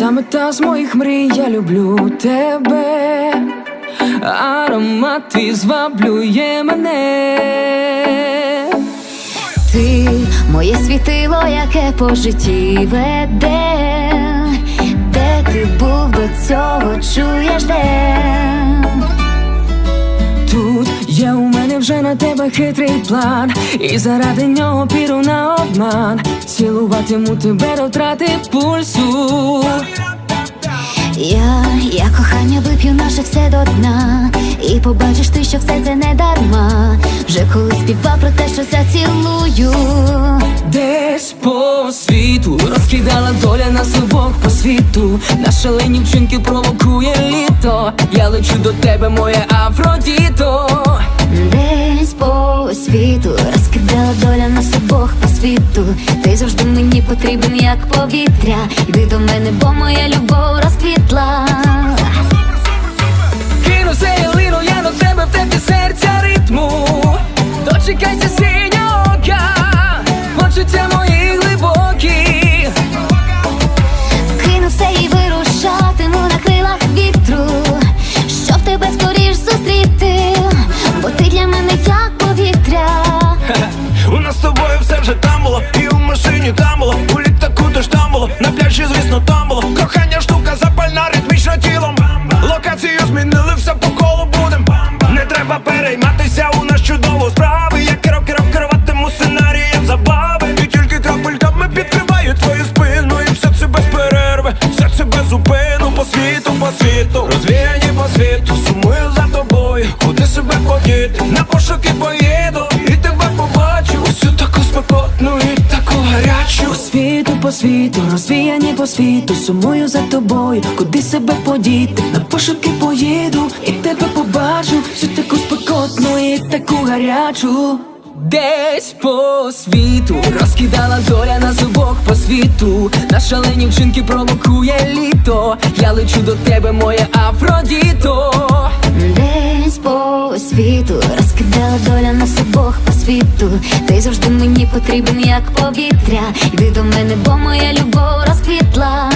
саме та з моїх мрій, я люблю тебе. Аромат твій зваблює мене. Ти моє світило, яке по житті веде, де ти був до цього, чуєш де? Є у мене вже на тебе хитрий план, і заради нього піду на обман. Цілуватиму тебе до трати пульсу. Я, я кохання вип'ю наше все до дна, і побачиш ти, що все це не дарма. Вже коли співав про те, що зацілую. Десь по світу розкидала доля нас обох по світу. На шалені вчинки провокує літо. Я лечу до тебе, моє Афродіто. Світу розкидала доля нас обох по світу. Ти завжди мені потрібен, як повітря. Йди до мене, бо моя любов вже там було, і у машині там було, у літаку теж там було, на пляжі, звісно, там було. Кохання штука запальна, ритмічна тілом. Локацію змінили, все по колу будем. Не треба перейматися, у нас чудово справи. Я керов, керов, керуватиму сценарієм забави. І тільки крапельками підкриваю твою спину, і все це без перерви, все це без зупину, по світу, по світу, розвіяні по світу, сумую за тобою, куди себе подіти, на пошуки поїду, світу, розвіяні по світу, сумую за тобою, куди себе подіти, на пошуки поїду, і тебе побачу, всю таку спекотну і таку гарячу. Десь по світу розкидала доля нас обох по світу. На шалені вчинки провокує літо. Я лечу до тебе, моє Афродіто. Десь по світу розкидала доля нас обох по світу. Ти завжди мені потрібен, як повітря. Йди до мене, бо моя любов розквітла.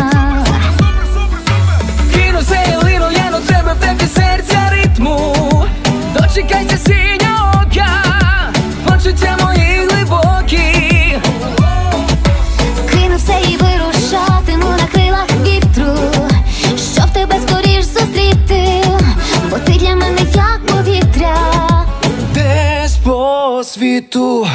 Ти